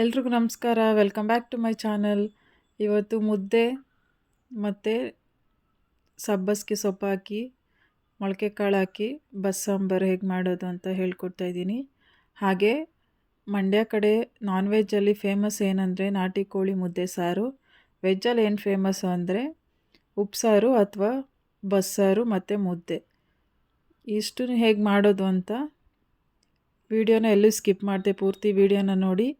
ಎಲ್ರಿಗೂ ನಮಸ್ಕಾರ. Welcome back to my channel ಇವತ್ತು ಮುದ್ದೆ ಮತ್ತು ಸಬ್ಬಸ್ಗೆ ಸೊಪ್ಪು ಹಾಕಿ ಮೊಳಕೆ ಕಾಳು ಹಾಕಿ, ಬಸ್ಸಾಂಬಾರು ಹೇಗೆ ಮಾಡೋದು ಅಂತ ಹೇಳ್ಕೊಡ್ತಾ ಇದ್ದೀನಿ. ಹಾಗೆ ಮಂಡ್ಯ ಕಡೆ ನಾನ್ ವೆಜ್ಜಲ್ಲಿ ಫೇಮಸ್ ಏನಂದರೆ ನಾಟಿ ಕೋಳಿ ಮುದ್ದೆ ಸಾರು. ವೆಜ್ಜಲ್ಲಿ ಏನು ಫೇಮಸ್ಸು ಅಂದರೆ ಉಪ್ಸಾರು ಅಥವಾ ಬಸ್ಸಾರು ಮತ್ತು ಮುದ್ದೆ. ಇಷ್ಟು ಹೇಗೆ ಮಾಡೋದು ಅಂತ ವಿಡಿಯೋನ ಎಲ್ಲೂ ಸ್ಕಿಪ್ ಮಾಡಿದೆ, ಪೂರ್ತಿ ವಿಡಿಯೋನ ನೋಡಿ.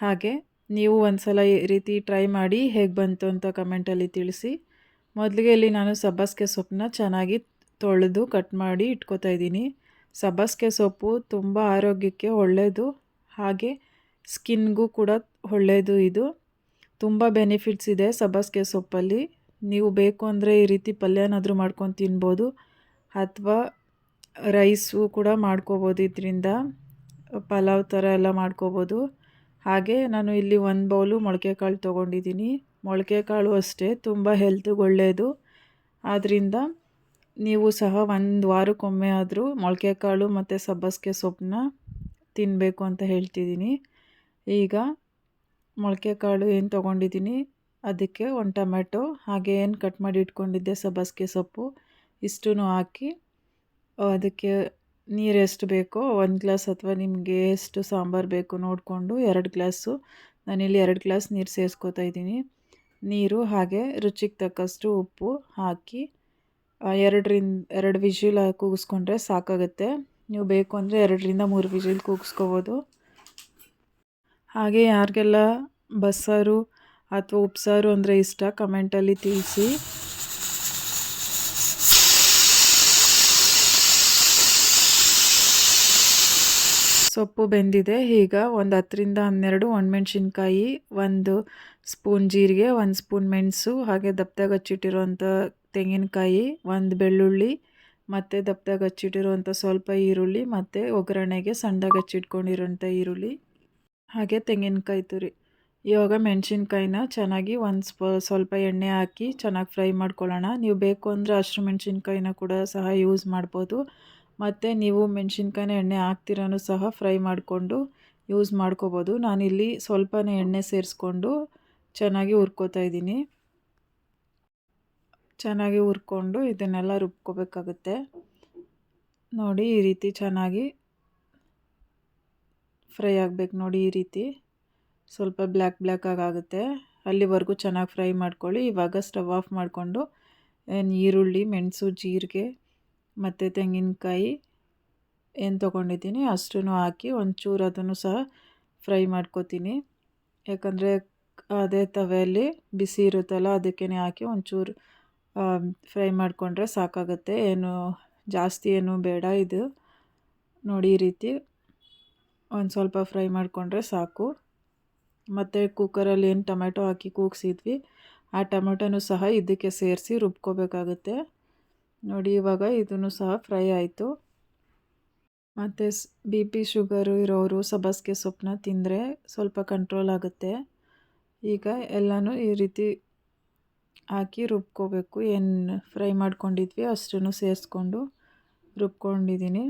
ಹಾಗೆ ನೀವು ಒಂದು ಸಲ ಈ ರೀತಿ ಟ್ರೈ ಮಾಡಿ ಹೇಗೆ ಬಂತು ಅಂತ ಕಮೆಂಟಲ್ಲಿ ತಿಳಿಸಿ. ಮೊದಲಿಗೆ ಇಲ್ಲಿ ನಾನು ಸಬ್ಬಸಿಗೆ ಸೊಪ್ಪನ್ನ ಚೆನ್ನಾಗಿ ತೊಳೆದು ಕಟ್ ಮಾಡಿ ಇಟ್ಕೋತಾ ಇದ್ದೀನಿ. ಸಬ್ಬಸಿಗೆ ಸೊಪ್ಪು ತುಂಬ ಆರೋಗ್ಯಕ್ಕೆ ಒಳ್ಳೆಯದು ಹಾಗೆ ಸ್ಕಿನ್ಗೂ ಕೂಡ ಒಳ್ಳೆಯದು ಇದು. ತುಂಬ ಬೆನಿಫಿಟ್ಸ್ ಇದೆ ಸಬ್ಬಸಿಗೆ ಸೊಪ್ಪಲ್ಲಿ. ನೀವು ಬೇಕು ಅಂದರೆ ಈ ರೀತಿ ಪಲ್ಯನಾದರೂ ಮಾಡ್ಕೊಂಡು ತಿನ್ಬೋದು, ಅಥವಾ ರೈಸು ಕೂಡ ಮಾಡ್ಕೋಬೋದು ಇದರಿಂದ. ಪಲಾವ್ ಥರ ಎಲ್ಲ ಮಾಡ್ಕೋಬೋದು. ಹಾಗೆ ನಾನು ಇಲ್ಲಿ ಒಂದು ಬೌಲು ಮೊಳಕೆ ಕಾಳು ತೊಗೊಂಡಿದ್ದೀನಿ. ಮೊಳಕೆ ಕಾಳು ಅಷ್ಟೇ, ತುಂಬ ಹೆಲ್ತ್ಗೆ ಒಳ್ಳೆಯದು ಆದ್ದರಿಂದ ನೀವು ಸಹ ಒಂದು ವಾರಕ್ಕೊಮ್ಮೆ ಆದರೂ ಮೊಳಕೆ ಕಾಳು ಮತ್ತು ಸಬ್ಬಸಿಗೆ ಸೊಪ್ಪನ್ನ ತಿನ್ನಬೇಕು ಅಂತ ಹೇಳ್ತಿದ್ದೀನಿ. ಈಗ ಮೊಳಕೆ ಕಾಳು ಏನು ತೊಗೊಂಡಿದ್ದೀನಿ, ಅದಕ್ಕೆ ಒಂದು ಟೊಮೆಟೊ, ಹಾಗೆ ಏನು ಕಟ್ ಮಾಡಿ ಇಟ್ಕೊಂಡಿದ್ದೆ ಸಬ್ಬಸಿಗೆ ಸೊಪ್ಪು ಇಷ್ಟೂ ಹಾಕಿ, ಅದಕ್ಕೆ ನೀರು ಎಷ್ಟು ಬೇಕೋ ಒಂದು ಗ್ಲಾಸ್ ಅಥವಾ ನಿಮಗೆ ಎಷ್ಟು ಸಾಂಬಾರು ಬೇಕು ನೋಡಿಕೊಂಡು ಎರಡು ಗ್ಲಾಸು. ನಾನಿಲ್ಲಿ ಎರಡು ಗ್ಲಾಸ್ ನೀರು ಸೇರಿಸ್ಕೋತಾ ಇದ್ದೀನಿ. ನೀರು ಹಾಗೆ ರುಚಿಗೆ ತಕ್ಕಷ್ಟು ಉಪ್ಪು ಹಾಕಿ ಎರಡರಿಂದ, ಎರಡು ವಿಜಿಲ್ ಕೂಗಿಸ್ಕೊಂಡ್ರೆ ಸಾಕಾಗುತ್ತೆ. ನೀವು ಬೇಕು ಅಂದರೆ ಎರಡರಿಂದ ಮೂರು ವಿಜಿಲ್ ಕೂಗಿಸ್ಕೋಬೋದು. ಹಾಗೆ ಯಾರಿಗೆಲ್ಲ ಬಸ್ಸಾರು ಅಥವಾ ಉಪ್ಸಾರು ಅಂದರೆ ಇಷ್ಟ, ಕಮೆಂಟಲ್ಲಿ ತಿಳಿಸಿ. ಸೊಪ್ಪು ಬೆಂದಿದೆ. ಈಗ ಒಂದು ಹತ್ತರಿಂದ ಹನ್ನೆರಡು ಒಣಮೆಣ್ಸಿನ್ಕಾಯಿ, ಒಂದು ಸ್ಪೂನ್ ಜೀರಿಗೆ, ಒಂದು ಸ್ಪೂನ್ ಮೆಣಸು, ಹಾಗೆ ದಪ್ಪದಾಗ ಹಚ್ಚಿಟ್ಟಿರುವಂಥ ತೆಂಗಿನಕಾಯಿ, ಒಂದು ಬೆಳ್ಳುಳ್ಳಿ, ಮತ್ತು ದಪ್ಪದಾಗ ಹಚ್ಚಿಟ್ಟಿರುವಂಥ ಸ್ವಲ್ಪ ಈರುಳ್ಳಿ, ಮತ್ತು ಒಗ್ಗರಣೆಗೆ ಸಣ್ಣದಾಗ ಹಚ್ಚಿಟ್ಕೊಂಡಿರೋಂಥ ಈರುಳ್ಳಿ, ಹಾಗೆ ತೆಂಗಿನಕಾಯಿ ತುರಿ. ಇವಾಗ ಮೆಣಸಿನ್ಕಾಯಿನ ಚೆನ್ನಾಗಿ ಒಂದು ಸ್ಪ, ಸ್ವಲ್ಪ ಎಣ್ಣೆ ಹಾಕಿ ಚೆನ್ನಾಗಿ ಫ್ರೈ ಮಾಡ್ಕೊಳ್ಳೋಣ. ನೀವು ಬೇಕು ಅಂದರೆ ಹಸಿರು ಮೆಣಸಿನ್ಕಾಯಿನ ಕೂಡ ಸಹ ಯೂಸ್ ಮಾಡ್ಬೋದು. ಮತ್ತು ನೀವು ಮೆಣಸಿನ್ಕಾಯಿನ ಎಣ್ಣೆ ಹಾಕ್ತಿರನೂ ಸಹ ಫ್ರೈ ಮಾಡಿಕೊಂಡು ಯೂಸ್ ಮಾಡ್ಕೋಬೋದು. ನಾನಿಲ್ಲಿ ಸ್ವಲ್ಪನೇ ಎಣ್ಣೆ ಸೇರಿಸ್ಕೊಂಡು ಚೆನ್ನಾಗಿ ಹುರ್ಕೋತಾ ಇದ್ದೀನಿ. ಚೆನ್ನಾಗಿ ಹುರ್ಕೊಂಡು ಇದನ್ನೆಲ್ಲ ರುಬ್ಕೋಬೇಕಾಗುತ್ತೆ. ನೋಡಿ ಈ ರೀತಿ ಚೆನ್ನಾಗಿ ಫ್ರೈ ಆಗಬೇಕು. ನೋಡಿ ಈ ರೀತಿ ಸ್ವಲ್ಪ ಬ್ಲ್ಯಾಕ್ ಬ್ಲ್ಯಾಕ್ ಆಗುತ್ತೆ ಅಲ್ಲಿವರೆಗೂ ಚೆನ್ನಾಗಿ ಫ್ರೈ ಮಾಡ್ಕೊಳ್ಳಿ. ಇವಾಗ ಸ್ಟವ್ ಆಫ್ ಮಾಡಿಕೊಂಡು ಈರುಳ್ಳಿ, ಮೆಣಸು, ಜೀರಿಗೆ ಮತ್ತು ತೆಂಗಿನಕಾಯಿ ಏನು ತೊಗೊಂಡಿದ್ದೀನಿ ಅಷ್ಟೂ ಹಾಕಿ ಒಂಚೂರು ಅದನ್ನು ಸಹ ಫ್ರೈ ಮಾಡ್ಕೋತೀನಿ. ಯಾಕಂದರೆ ಅದೇ ತವೆಯಲ್ಲಿ ಬಿಸಿ ಇರುತ್ತಲ್ಲ ಅದಕ್ಕೇ ಹಾಕಿ ಒಂಚೂರು ಫ್ರೈ ಮಾಡಿಕೊಂಡ್ರೆ ಸಾಕಾಗುತ್ತೆ. ಏನು ಜಾಸ್ತಿ ಏನು ಬೇಡ ಇದು. ನೋಡಿ ಈ ರೀತಿ ಒಂದು ಸ್ವಲ್ಪ ಫ್ರೈ ಮಾಡಿಕೊಂಡ್ರೆ ಸಾಕು. ಮತ್ತು ಕುಕ್ಕರಲ್ಲಿ ಏನು ಟೊಮೆಟೊ ಹಾಕಿ ಕೂಗಿಸಿದ್ವಿ, ಆ ಟೊಮೆಟೊನೂ ಸಹ ಇದಕ್ಕೆ ಸೇರಿಸಿ ರುಬ್ಕೋಬೇಕಾಗುತ್ತೆ. ನೋಡಿ, ಇವಾಗ ಇದನ್ನು ಸಹ ಫ್ರೈ ಆಯಿತು. ಮತ್ತು ಬಿ ಪಿ ಶುಗರು ಇರೋರು ಸಬಸ್ಗೆ ಸೊಪ್ಪನ್ನ ತಿಂದರೆ ಸ್ವಲ್ಪ ಕಂಟ್ರೋಲ್ ಆಗುತ್ತೆ. ಈಗ ಎಲ್ಲನೂ ಈ ರೀತಿ ಹಾಕಿ ರುಬ್ಕೋಬೇಕು. ಏನು ಫ್ರೈ ಮಾಡ್ಕೊಂಡಿದ್ವಿ ಅಷ್ಟನ್ನು ಸೇರಿಸ್ಕೊಂಡು ರುಬ್ಕೊಂಡಿದ್ದೀನಿ.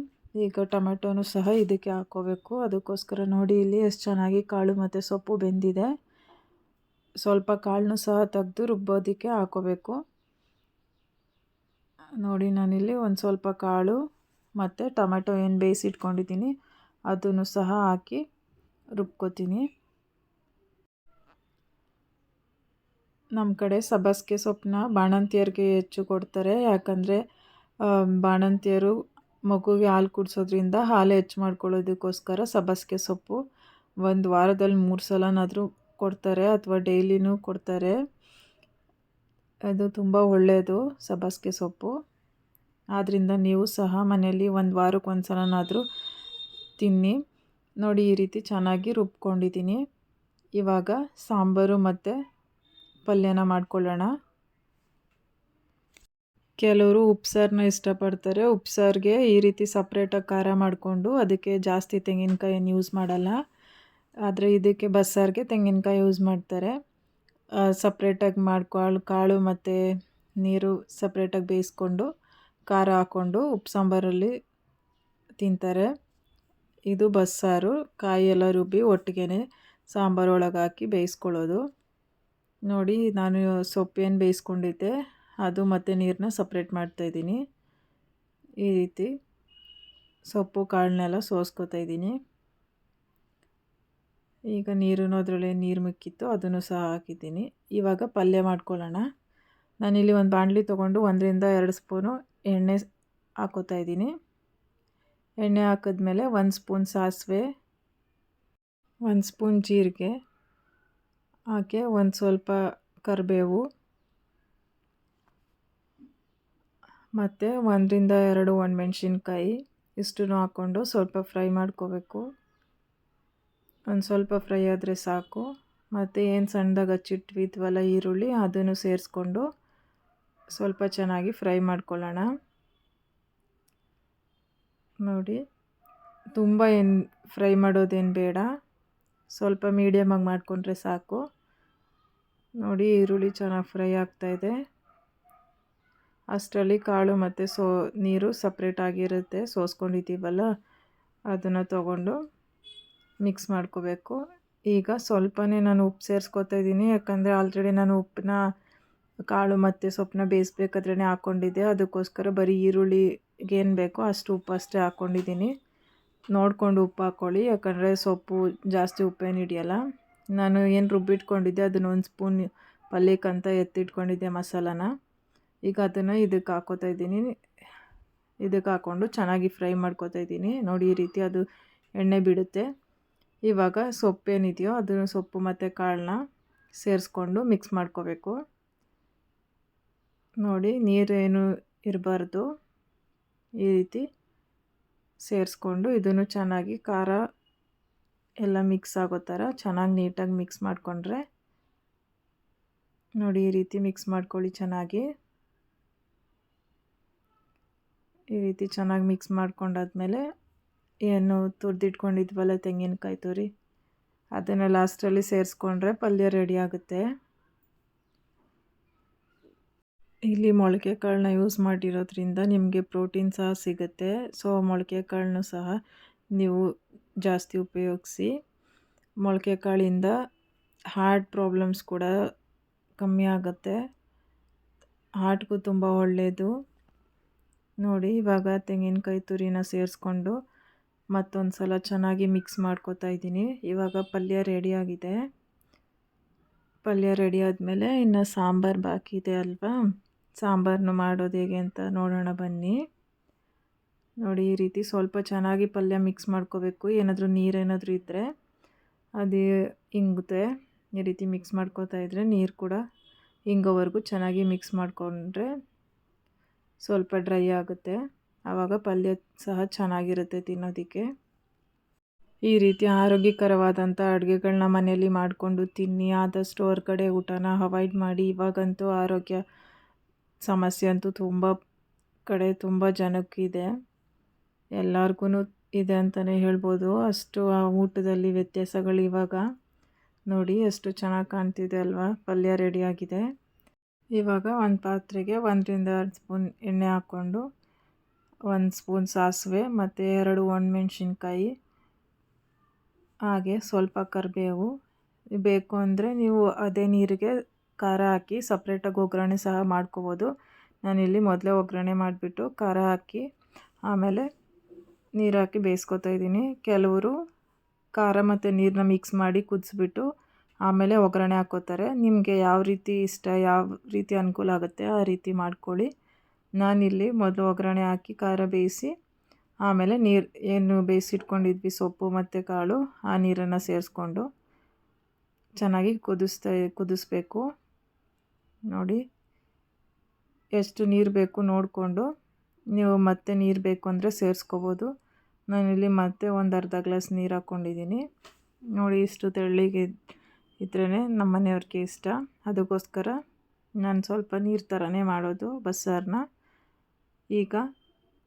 ಈಗ ಟೊಮೆಟೊನೂ ಸಹ ಇದಕ್ಕೆ ಹಾಕ್ಕೋಬೇಕು ಅದಕ್ಕೋಸ್ಕರ ನೋಡಿ, ಇಲ್ಲಿ ಎಷ್ಟು ಚೆನ್ನಾಗಿ ಕಾಳು ಮತ್ತು ಸೊಪ್ಪು ಬೆಂದಿದೆ. ಸ್ವಲ್ಪ ಕಾಳನ್ನು ಸಹ ತೆಗೆದು ರುಬ್ಬೋದಕ್ಕೆ ಹಾಕ್ಕೋಬೇಕು ನೋಡಿ, ನಾನಿಲ್ಲಿ ಒಂದು ಸ್ವಲ್ಪ ಕಾಳು ಮತ್ತು ಟೊಮೆಟೊ ಏನು ಬೇಯಿಸಿಟ್ಕೊಂಡಿದ್ದೀನಿ, ಅದನ್ನು ಸಹ ಹಾಕಿ ರುಬ್ಕೋತೀನಿ. ನಮ್ಮ ಕಡೆ ಸಬ್ಬಸಿಗೆ ಸೊಪ್ಪನ್ನ ಬಾಣಂತಿಯರಿಗೆ ಹೆಚ್ಚು ಕೊಡ್ತಾರೆ, ಯಾಕಂದರೆ ಬಾಣಂತಿಯರು ಮಗುಗೆ ಹಾಲು ಕುಡಿಸೋದ್ರಿಂದ ಹಾಲು ಹೆಚ್ಚು ಮಾಡ್ಕೊಳ್ಳೋದಕ್ಕೋಸ್ಕರ ಸಬ್ಬಸಿಗೆ ಸೊಪ್ಪು ಒಂದು ವಾರದಲ್ಲಿ ಮೂರು ಸಲನಾದರೂ ಕೊಡ್ತಾರೆ ಅಥವಾ ಡೈಲಿನೂ ಕೊಡ್ತಾರೆ. ಅದು ತುಂಬ ಒಳ್ಳೆಯದು ಸಬ್ಬಸಿಗೆ ಸೊಪ್ಪು. ಆದ್ದರಿಂದ ನೀವು ಸಹ ಮನೆಯಲ್ಲಿ ಒಂದು ವಾರಕ್ಕೆ ಒಂದು ಸಲನಾದರೂ ತಿನ್ನಿ. ನೋಡಿ, ಈ ರೀತಿ ಚೆನ್ನಾಗಿ ರುಬ್ಕೊಂಡಿದ್ದೀನಿ. ಇವಾಗ ಸಾಂಬಾರು ಮತ್ತು ಪಲ್ಯನ ಮಾಡ್ಕೊಳ್ಳೋಣ. ಕೆಲವರು ಉಪ್ಸಾರನ್ನ ಇಷ್ಟಪಡ್ತಾರೆ. ಉಪ್ಸಾರಿಗೆ ಈ ರೀತಿ ಸಪ್ರೇಟಾಗಿ ಖಾರ ಮಾಡಿಕೊಂಡು ಅದಕ್ಕೆ ಜಾಸ್ತಿ ತೆಂಗಿನಕಾಯಿಯನ್ನು ಯೂಸ್ ಮಾಡಲ್ಲ. ಆದರೆ ಇದಕ್ಕೆ ಬಸ್ಸಾರಿಗೆ ತೆಂಗಿನಕಾಯಿ ಯೂಸ್ ಮಾಡ್ತಾರೆ. ಸಪ್ರೇಟಾಗಿ ಮಾಡ್ಕೊಳ್ಳು ಕಾಳು ಮತ್ತು ನೀರು ಸಪ್ರೇಟಾಗಿ ಬೇಯಿಸ್ಕೊಂಡು ಖಾರ ಹಾಕ್ಕೊಂಡು ಉಪ್ಪು ಸಾಂಬಾರಲ್ಲಿ ತಿಂತಾರೆ. ಇದು ಬಸ್ಸಾರು, ಕಾಯಿ ಎಲ್ಲ ರುಬ್ಬಿ ಒಟ್ಟಿಗೆ ಸಾಂಬಾರು ಒಳಗೆ ಹಾಕಿ ಬೇಯಿಸ್ಕೊಳ್ಳೋದು. ನೋಡಿ, ನಾನು ಸೊಪ್ಪೇನು ಬೇಯಿಸ್ಕೊಂಡಿದ್ದೆ, ಅದು ಮತ್ತು ನೀರನ್ನ ಸಪ್ರೇಟ್ ಮಾಡ್ತಾಯಿದ್ದೀನಿ ಈ ರೀತಿ ಸೊಪ್ಪು, ಕಾಳನ್ನೆಲ್ಲ ಸೋಸ್ಕೊತಾ ಇದ್ದೀನಿ. ಈಗ ನೀರು ಅದರಲ್ಲಿ ನೀರು ಮಿಕ್ಕಿತ್ತು, ಅದನ್ನು ಸಹ ಹಾಕಿದ್ದೀನಿ. ಇವಾಗ ಪಲ್ಯ ಮಾಡ್ಕೊಳ್ಳೋಣ. ನಾನಿಲ್ಲಿ ಒಂದು ಬಾಣಲಿ ತೊಗೊಂಡು ಒಂದರಿಂದ ಎರಡು ಸ್ಪೂನು ಎಣ್ಣೆ ಹಾಕೋತಾ ಇದ್ದೀನಿ. ಎಣ್ಣೆ ಹಾಕಿದ್ಮೇಲೆ ಒಂದು ಸ್ಪೂನ್ ಸಾಸಿವೆ, ಒಂದು ಸ್ಪೂನ್ ಜೀರಿಗೆ ಹಾಕಿ ಒಂದು ಸ್ವಲ್ಪ ಕರಿಬೇವು, ಮತ್ತು ಒಂದರಿಂದ ಎರಡು ಒಣಮೆಣ್ಸಿನ್ಕಾಯಿ ಇಷ್ಟನ್ನು ಹಾಕ್ಕೊಂಡು ಸ್ವಲ್ಪ ಫ್ರೈ ಮಾಡ್ಕೋಬೇಕು. ಒಂದು ಸ್ವಲ್ಪ ಫ್ರೈ ಆದರೆ ಸಾಕು. ಮತ್ತು ಏನು ಸಣ್ಣದಾಗಿ ಹಚ್ಚಿಟ್ವಿದ್ವಲ್ಲ ಈರುಳ್ಳಿ, ಅದನ್ನು ಸೇರಿಸ್ಕೊಂಡು ಸ್ವಲ್ಪ ಚೆನ್ನಾಗಿ ಫ್ರೈ ಮಾಡ್ಕೊಳ್ಳೋಣ. ನೋಡಿ, ತುಂಬ ಏನು ಫ್ರೈ ಮಾಡೋದೇನು ಬೇಡ. ಸ್ವಲ್ಪ ಮೀಡಿಯಮಾಗಿ ಮಾಡಿಕೊಂಡ್ರೆ ಸಾಕು. ನೋಡಿ, ಈರುಳ್ಳಿ ಚೆನ್ನಾಗಿ ಫ್ರೈ ಆಗ್ತಾಯಿದೆ ಅಷ್ಟರಲ್ಲಿ ಕಾಳು ಮತ್ತು ಸೋ, ನೀರು ಸಪ್ರೇಟಾಗಿರುತ್ತೆ ಸೋಸ್ಕೊಂಡಿದ್ದೀವಲ್ಲ, ಅದನ್ನು ತಗೊಂಡು ಮಿಕ್ಸ್ ಮಾಡ್ಕೋಬೇಕು. ಈಗ ಸ್ವಲ್ಪನೇ ನಾನು ಉಪ್ಪು ಸೇರಿಸ್ಕೊತಾ ಇದ್ದೀನಿ, ಯಾಕಂದರೆ ಆಲ್ರೆಡಿ ನಾನು ಉಪ್ಪನ್ನ ಕಾಳು ಮತ್ತು ಸೊಪ್ಪನ್ನ ಬೇಯಿಸ್ಬೇಕಾದ್ರೇ ಹಾಕ್ಕೊಂಡಿದ್ದೆ ಅದಕ್ಕೋಸ್ಕರ ಬರೀ ಈರುಳ್ಳಿಗೇನು ಬೇಕೋ ಅಷ್ಟು ಉಪ್ಪು ಅಷ್ಟೇ ಹಾಕ್ಕೊಂಡಿದ್ದೀನಿ ನೋಡಿಕೊಂಡು ಉಪ್ಪು ಹಾಕ್ಕೊಳ್ಳಿ ಯಾಕಂದರೆ ಸೊಪ್ಪು ಜಾಸ್ತಿ ಉಪ್ಪೇನು ಹಿಡಿಯಲ್ಲ ನಾನು ಏನು ರುಬ್ಬಿಟ್ಕೊಂಡಿದ್ದೆ ಅದನ್ನು ಒಂದು ಸ್ಪೂನ್ ಪಲ್ಯಕ್ಕಂತ ಎತ್ತಿಟ್ಕೊಂಡಿದ್ದೆ ಮಸಾಲಾನ. ಈಗ ಅದನ್ನು ಇದಕ್ಕೆ ಹಾಕೋತಾ ಇದ್ದೀನಿ. ಇದಕ್ಕೆ ಹಾಕ್ಕೊಂಡು ಚೆನ್ನಾಗಿ ಫ್ರೈ ಮಾಡ್ಕೋತಾ ಇದ್ದೀನಿ. ನೋಡಿ ಈ ರೀತಿ ಅದು ಎಣ್ಣೆ ಬಿಡುತ್ತೆ. ಇವಾಗ ಸೊಪ್ಪೇನಿದೆಯೋ ಅದನ್ನು ಸೊಪ್ಪು ಮತ್ತು ಕಾಳನ್ನ ಸೇರಿಸ್ಕೊಂಡು ಮಿಕ್ಸ್ ಮಾಡ್ಕೋಬೇಕು. ನೋಡಿ ನೀರೇನು ಇರಬಾರ್ದು, ಈ ರೀತಿ ಸೇರಿಸ್ಕೊಂಡು ಇದನ್ನು ಚೆನ್ನಾಗಿ ಖಾರ ಎಲ್ಲ ಮಿಕ್ಸ್ ಆಗೋ ಥರ ಚೆನ್ನಾಗಿ ನೀಟಾಗಿ ಮಿಕ್ಸ್ ಮಾಡಿಕೊಂಡ್ರೆ ನೋಡಿ, ಈ ರೀತಿ ಮಿಕ್ಸ್ ಮಾಡ್ಕೊಳ್ಳಿ ಚೆನ್ನಾಗಿ. ಈ ರೀತಿ ಚೆನ್ನಾಗಿ ಮಿಕ್ಸ್ ಮಾಡ್ಕೊಂಡಾದ್ಮೇಲೆ ಏನು ತುರಿದಿಟ್ಕೊಂಡಿದ್ವಲ್ಲ ತೆಂಗಿನಕಾಯಿ ತುರಿ ಅದನ್ನು ಲಾಸ್ಟಲ್ಲಿ ಸೇರಿಸ್ಕೊಂಡ್ರೆ ಪಲ್ಯ ರೆಡಿ ಆಗುತ್ತೆ. ಇಲ್ಲಿ ಮೊಳಕೆ ಕಾಳನ್ನ ಯೂಸ್ ಮಾಡಿರೋದ್ರಿಂದ ನಿಮಗೆ ಪ್ರೋಟೀನ್ ಸಹ ಸಿಗುತ್ತೆ. ಸೊ ಮೊಳಕೆ ಕಾಳನ್ನು ಸಹ ನೀವು ಜಾಸ್ತಿ ಉಪಯೋಗಿಸಿ. ಮೊಳಕೆ ಕಾಳಿಂದ ಹಾರ್ಟ್ ಪ್ರಾಬ್ಲಮ್ಸ್ ಕೂಡ ಕಮ್ಮಿ ಆಗುತ್ತೆ. ಹಾರ್ಟ್ಗೂ ತುಂಬ ಒಳ್ಳೆಯದು ನೋಡಿ, ಇವಾಗ ತೆಂಗಿನಕಾಯಿ ತುರಿನ ಸೇರಿಸ್ಕೊಂಡು ಮತ್ತೊಂದು ಸಲ ಚೆನ್ನಾಗಿ ಮಿಕ್ಸ್ ಮಾಡ್ಕೋತಾ ಇದ್ದೀನಿ. ಇವಾಗ ಪಲ್ಯ ರೆಡಿಯಾಗಿದೆ ಪಲ್ಯ ರೆಡಿ ಆದಮೇಲೆ ಇನ್ನು ಸಾಂಬಾರು ಬಾಕಿ ಇದೆ ಅಲ್ವಾ? ಸಾಂಬಾರನ್ನು ಮಾಡೋದು ಹೇಗೆ ಅಂತ ನೋಡೋಣ ಬನ್ನಿ. ನೋಡಿ, ಈ ರೀತಿ ಸ್ವಲ್ಪ ಚೆನ್ನಾಗಿ ಪಲ್ಯ ಮಿಕ್ಸ್ ಮಾಡ್ಕೋಬೇಕು. ಏನಾದರೂ ನೀರೇನಾದರೂ ಇದ್ದರೆ ಅದು ಹಿಂಗುತ್ತೆ ಈ ರೀತಿ ಮಿಕ್ಸ್ ಮಾಡ್ಕೋತಾ ಇದ್ದರೆ ನೀರು ಕೂಡ ಹಿಂಗೋವರೆಗೂ ಚೆನ್ನಾಗಿ ಮಿಕ್ಸ್ ಮಾಡಿಕೊಂಡ್ರೆ ಸ್ವಲ್ಪ ಡ್ರೈ ಆಗುತ್ತೆ. ಆವಾಗ ಪಲ್ಯ ಸಹ ಚೆನ್ನಾಗಿರುತ್ತೆ ತಿನ್ನೋದಕ್ಕೆ. ಈ ರೀತಿ ಆರೋಗ್ಯಕರವಾದಂಥ ಅಡುಗೆಗಳನ್ನ ಮನೆಯಲ್ಲಿ ಮಾಡಿಕೊಂಡು ತಿನ್ನಿ. ಆದಷ್ಟು ಹೊರಗಡೆ ಊಟನ ಅವಾಯ್ಡ್ ಮಾಡಿ. ಇವಾಗಂತೂ ಆರೋಗ್ಯ ಸಮಸ್ಯೆ ಅಂತೂ ತುಂಬ ಕಡೆ ತುಂಬ ಜನಕ್ಕಿದೆ ಎಲ್ಲರಿಗೂ ಇದೆ ಅಂತಲೇ ಹೇಳ್ಬೋದು. ಅಷ್ಟು ಆ ಊಟದಲ್ಲಿ ವ್ಯತ್ಯಾಸಗಳು ಇವಾಗ ನೋಡಿ ಎಷ್ಟು ಚೆನ್ನಾಗಿ ಕಾಣ್ತಿದೆ ಅಲ್ವಾ? ಪಲ್ಯ ರೆಡಿಯಾಗಿದೆ ಇವಾಗ ಒಂದು ಪಾತ್ರೆಗೆ ಒಂದರಿಂದ ಎರಡು ಸ್ಪೂನ್ ಎಣ್ಣೆ ಹಾಕ್ಕೊಂಡು ಒಂದು ಸ್ಪೂನ್ ಸಾಸಿವೆ ಮತ್ತು ಎರಡು ಒಣಮೆಣ್ಸಿನ್ಕಾಯಿ, ಹಾಗೆ ಸ್ವಲ್ಪ ಕರಿಬೇವು. ಬೇಕು ಅಂದರೆ ನೀವು ಅದೇ ನೀರಿಗೆ ಖಾರ ಹಾಕಿ ಸಪ್ರೇಟಾಗಿ ಒಗ್ಗರಣೆ ಸಹ ಮಾಡ್ಕೋಬೋದು. ನಾನಿಲ್ಲಿ ಮೊದಲೇ ಒಗ್ಗರಣೆ ಮಾಡಿಬಿಟ್ಟು ಖಾರ ಹಾಕಿ ಆಮೇಲೆ ನೀರು ಹಾಕಿ ಬೇಯಿಸ್ಕೊತಾ ಇದ್ದೀನಿ. ಕೆಲವರು ಖಾರ ಮತ್ತು ನೀರನ್ನ ಮಿಕ್ಸ್ ಮಾಡಿ ಕುದಿಸ್ಬಿಟ್ಟು ಆಮೇಲೆ ಒಗ್ಗರಣೆ ಹಾಕೋತಾರೆ ನಿಮಗೆ ಯಾವ ರೀತಿ ಇಷ್ಟ, ಯಾವ ರೀತಿ ಅನುಕೂಲ ಆಗುತ್ತೆ ಆ ರೀತಿ ಮಾಡ್ಕೊಳ್ಳಿ. ನಾನಿಲ್ಲಿ ಮೊದಲು ಒಗ್ಗರಣೆ ಹಾಕಿ ಖಾರ ಬೇಯಿಸಿ ಆಮೇಲೆ ನೀರು, ಏನು ಬೇಯಿಸಿಟ್ಕೊಂಡಿದ್ವಿ, ಸೊಪ್ಪು ಮತ್ತು ಕಾಳು, ಆ ನೀರನ್ನು ಸೇರಿಸ್ಕೊಂಡು ಚೆನ್ನಾಗಿ ಕುದಿಸ್ತಾ, ಕುದಿಸ್ಬೇಕು. ನೋಡಿ. ಎಷ್ಟು ನೀರು ಬೇಕು ನೋಡಿಕೊಂಡು. ನೀವು ಮತ್ತೆ ನೀರು ಬೇಕು ಅಂದರೆ ಸೇರಿಸ್ಕೋಬೋದು. ನಾನಿಲ್ಲಿ ಮತ್ತೆ ಒಂದು ಅರ್ಧ ಗ್ಲಾಸ್ ನೀರು ಹಾಕ್ಕೊಂಡಿದ್ದೀನಿ ನೋಡಿ ಇಷ್ಟು ತೆಳ್ಳಿಗೆ ಇದ್ರೇ ನಮ್ಮ ಮನೆಯವ್ರಿಗೆ ಇಷ್ಟ. ಅದಕ್ಕೋಸ್ಕರ ನಾನು ಸ್ವಲ್ಪ ನೀರು ಥರನೇ ಮಾಡೋದು ಬಸ್ಸಾರನ್ನ ಈಗ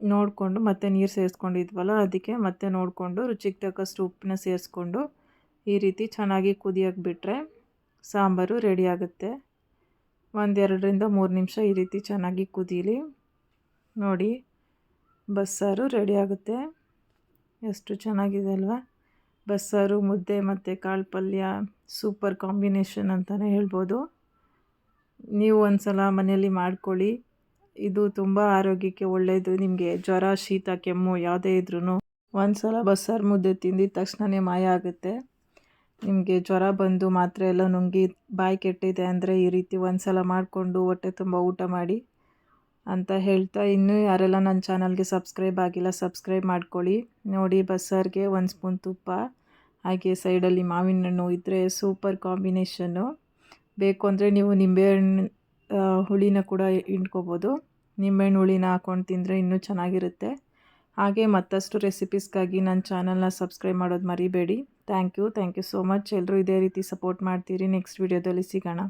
ನೋಡಿಕೊಂಡು ಮತ್ತೆ ನೀರು ಸೇರಿಸ್ಕೊಂಡಿದ್ವಲ್ಲ, ಅದಕ್ಕೆ ಮತ್ತೆ ನೋಡಿಕೊಂಡು ರುಚಿಗೆ ತಕ್ಕಷ್ಟು ಉಪ್ಪನ್ನ ಸೇರಿಸ್ಕೊಂಡು ಈ ರೀತಿ ಚೆನ್ನಾಗಿ ಕುದಿಯೋಕೆ ಬಿಟ್ಟರೆ ಸಾಂಬಾರು ರೆಡಿ ಆಗುತ್ತೆ. ಒಂದೆರಡರಿಂದ ಮೂರು ನಿಮಿಷ ಈ ರೀತಿ ಚೆನ್ನಾಗಿ ಕುದೀಲಿ. ನೋಡಿ, ಬಸ್ಸಾರು ರೆಡಿ ಆಗುತ್ತೆ. ಎಷ್ಟು ಚೆನ್ನಾಗಿದೆ ಅಲ್ವಾ ಬಸ್ಸಾರು, ಮುದ್ದೆ ಮತ್ತು ಕಾಳು ಪಲ್ಯ ಸೂಪರ್ ಕಾಂಬಿನೇಷನ್ ಅಂತಲೇ ಹೇಳ್ಬೋದು. ನೀವು ಒಂದು ಸಲ ಮನೆಯಲ್ಲಿ ಮಾಡ್ಕೊಳ್ಳಿ. ಇದು ತುಂಬ ಆರೋಗ್ಯಕ್ಕೆ ಒಳ್ಳೆಯದು ನಿಮಗೆ ಜ್ವರ, ಶೀತ, ಕೆಮ್ಮು ಯಾವುದೇ ಇದ್ರೂ ಒಂದು ಸಲ ಬಸ್ಸಾರು ಮುದ್ದೆ ತಿಂದಿದ ತಕ್ಷಣವೇ ಮಾಯ ಆಗುತ್ತೆ. ನಿಮಗೆ ಜ್ವರ ಬಂದು ಮಾತ್ರೆ ಎಲ್ಲ ನುಂಗಿ ಬಾಯಿ ಕೆಟ್ಟಿದೆ ಅಂದರೆ ಈ ರೀತಿ ಒಂದು ಸಲ ಮಾಡಿಕೊಂಡು ಹೊಟ್ಟೆ ತುಂಬ ಊಟ ಮಾಡಿ ಅಂತ ಹೇಳ್ತಾ ಇನ್ನೂ ಯಾರೆಲ್ಲ ನನ್ನ ಚಾನಲ್ಗೆ ಸಬ್ಸ್ಕ್ರೈಬ್ ಆಗಿಲ್ಲ ಸಬ್ಸ್ಕ್ರೈಬ್ ಮಾಡ್ಕೊಳ್ಳಿ. ನೋಡಿ ಬಸ್ಸಾರಿಗೆ ಒಂದು ಸ್ಪೂನ್ ತುಪ್ಪ, ಹಾಗೆ ಸೈಡಲ್ಲಿ ಮಾವಿನ ಹಣ್ಣು ಇದ್ದರೆ ಸೂಪರ್ ಕಾಂಬಿನೇಷನ್ನು ಬೇಕು ಅಂದರೆ ನೀವು ನಿಂಬೆಹಣ್ಣು ಹುಳಿನ ಕೂಡ ಹಿಂಡ್ಕೋಬೋದು. ನಿಂಬೆಹಣ್ಣು ಹುಳಿನ ಹಾಕ್ಕೊಂಡು ತಿಂದರೆ ಇನ್ನೂ ಚೆನ್ನಾಗಿರುತ್ತೆ. ಹಾಗೆ ಮತ್ತಷ್ಟು ರೆಸಿಪೀಸ್ಗಾಗಿ ನನ್ನ ಚಾನಲ್ನ ಸಬ್ಸ್ಕ್ರೈಬ್ ಮಾಡೋದು ಮರಿಬೇಡಿ. Thank you thank you so much. ಎಲ್ಲರೂ ಇದೇ ರೀತಿ ಸಪೋರ್ಟ್ ಮಾಡ್ತೀರಿ. ನೆಕ್ಸ್ಟ್ ವೀಡಿಯೋದಲ್ಲಿ ಸಿಗೋಣ.